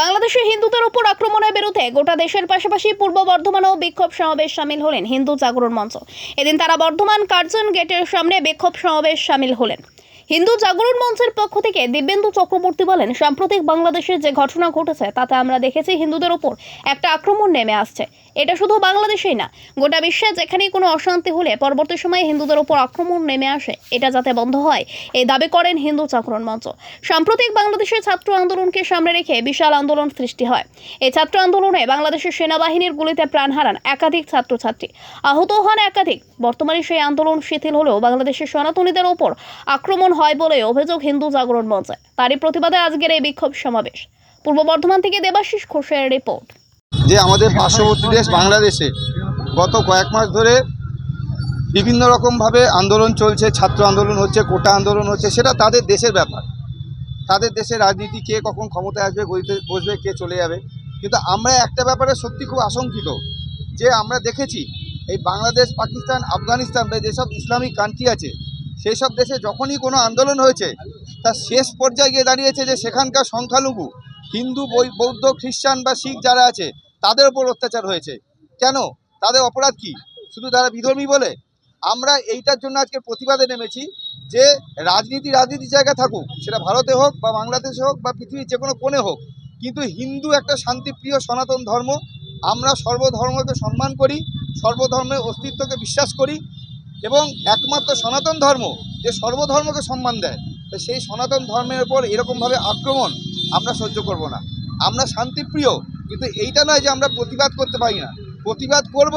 বাংলাদেশে হিন্দুদের উপর আক্রমণের বিরুদ্ধে গোটা দেশের পাশাপাশি পূর্ব বর্ধমানেও বিক্ষোভ সমাবেশ সামিল হলেন হিন্দু জাগরণ মঞ্চ। এদিন তারা বর্ধমান কার্জন গেটের সামনে বিক্ষোভ সমাবেশ সামিল হলেন। হিন্দু জাগরণ মঞ্চের পক্ষ থেকে দিব্যেন্দু চক্রবর্তী বলেন, সাম্প্রতিক বাংলাদেশের যে ঘটনা ঘটেছে, তাতে আমরা দেখেছি হিন্দুদের উপর একটা আক্রমণ নেমে আসছে। এটা শুধু বাংলাদেশেই না, গোটা বিশ্বে যেখানেই কোনো অশান্তি হলে পরবর্তী সময়ে হিন্দুদের উপর আক্রমণ নেমে আসে, এটা যাতে বন্ধ হয়, এই দাবি করেন হিন্দু জাগরণ মঞ্চ। সাম্প্রতিক বাংলাদেশের ছাত্র আন্দোলনকে সামনে রেখে বিশাল আন্দোলন সৃষ্টি হয়। এই ছাত্র আন্দোলনে বাংলাদেশের সেনাবাহিনীর গুলিতে প্রাণ হারান একাধিক ছাত্রছাত্রী। আহত হন একাধিক, বর্তমানে সেই আন্দোলন শিথিল হলেও বাংলাদেশের সনাতনীদের ওপর আক্রমণ হয় বলে অভিযোগ হিন্দু জাগরণ মঞ্চে। তারই প্রতিবাদে আজকের এই বিক্ষোভ সমাবেশ। পূর্ব বর্ধমান থেকে দেবাশিস ঘোষের রিপোর্ট। যে আমাদের পার্শ্ববর্তী দেশ বাংলাদেশে গত কয়েক মাস ধরে বিভিন্ন রকমভাবে আন্দোলন চলছে, ছাত্র আন্দোলন হচ্ছে, কোটা আন্দোলন হচ্ছে, সেটা তাদের দেশের ব্যাপার। তাদের দেশের রাজনীতি, কে কখন ক্ষমতায় আসবে, বইতে বসবে, কে চলে যাবে। কিন্তু আমরা একটা ব্যাপারে সত্যি খুব আশঙ্কিত যে আমরা দেখেছি, এই বাংলাদেশ, পাকিস্তান, আফগানিস্তান বা যেসব ইসলামিক কান্ট্রি আছে সেই সব দেশে যখনই কোনো আন্দোলন হয়েছে, তার শেষ পর্যায়ে গিয়ে দাঁড়িয়েছে যে সেখানকার সংখ্যালঘু হিন্দু বৌদ্ধ, খ্রিস্টান বা শিখ যারা আছে, তাদের উপর অত্যাচার হয়েছে। কেন? তাদের অপরাধ কি? শুধু তারা বিধর্মী বলে? আমরা এইটার জন্য আজকে প্রতিবাদে নেমেছি যে রাজনীতি রাজনীতির জায়গা থাকুক, সেটা ভারতে হোক বা বাংলাদেশে হোক বা পৃথিবীর যে কোনো কোণে হোক, কিন্তু হিন্দু একটা শান্তিপ্রিয় সনাতন ধর্ম, আমরা সর্বধর্মকে সম্মান করি, সর্বধর্মের অস্তিত্বকে বিশ্বাস করি এবং একমাত্র সনাতন ধর্ম যে সর্বধর্মকে সম্মান দেয় সেই সনাতন ধর্মের ওপর এরকমভাবে আক্রমণ আমরা সহ্য করব না। আমরা শান্তিপ্রিয়, কিন্তু এইটা নয় যে আমরা প্রতিবাদ করতে পারি না। প্রতিবাদ করব,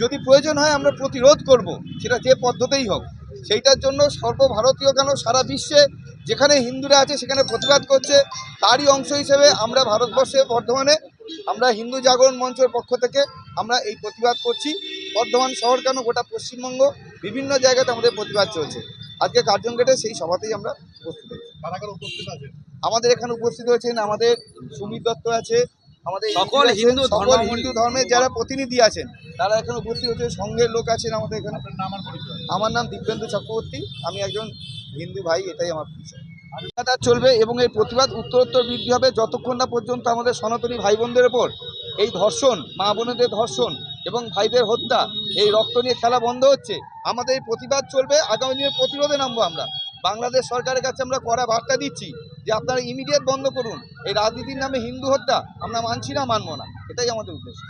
যদি প্রয়োজন হয় আমরা প্রতিরোধ করব, সেটা যে পদ্ধতিই হোক। সেইটার জন্য সর্বভারতীয় কেন সারা বিশ্বে যেখানে হিন্দুরা আছে সেখানে প্রতিবাদ করছে, তারই অংশ হিসেবে আমরা ভারতবর্ষে বর্ধমানে, আমরা হিন্দু জাগরণ মঞ্চের পক্ষ থেকে আমরা এই প্রতিবাদ করছি। বর্ধমান শহর কেন, গোটা পশ্চিমবঙ্গ, বিভিন্ন জায়গাতে আমাদের প্রতিবাদ চলছে। আজকে কার্জন গেটে সেই সভাতেই আমরা উপস্থিত আমাদের এখানে উপস্থিত হয়েছেন আমাদের সুমিত দত্ত আছে আমাদের সকল হিন্দু সকল হিন্দু ধর্মের যারা প্রতিনিধি আছেন তারা এখানে উপস্থিত হয়েছে সংঘের লোক আছেন আমাদের এখানে। আমার নাম দিব্যেন্দু চক্রবর্তী আমি একজন হিন্দু ভাই এটাই আমার প্রতিবাদ চলবে এবং এই প্রতিবাদ উত্তরোত্তর বৃদ্ধি হবে যতক্ষণ না পর্যন্ত আমাদের সনাতনী ভাই বোনদের ওপর এই ধর্ষণ মা বোনেদের ধর্ষণ এবং ভাইদের হত্যা এই রক্ত নিয়ে খেলা বন্ধ হচ্ছে আমাদের এই প্রতিবাদ চলবে আগামী দিনে প্রতিরোধে নামবো আমরা। বাংলাদেশ সরকারের কাছে আমরা কড়া বার্তা দিচ্ছি যে আপনারা ইমিডিয়েট বন্ধ করুন। এই রাজনীতির নামে হিন্দু হত্যা আমরা মানছি না, মানবো না। এটাই আমাদের উদ্দেশ্য।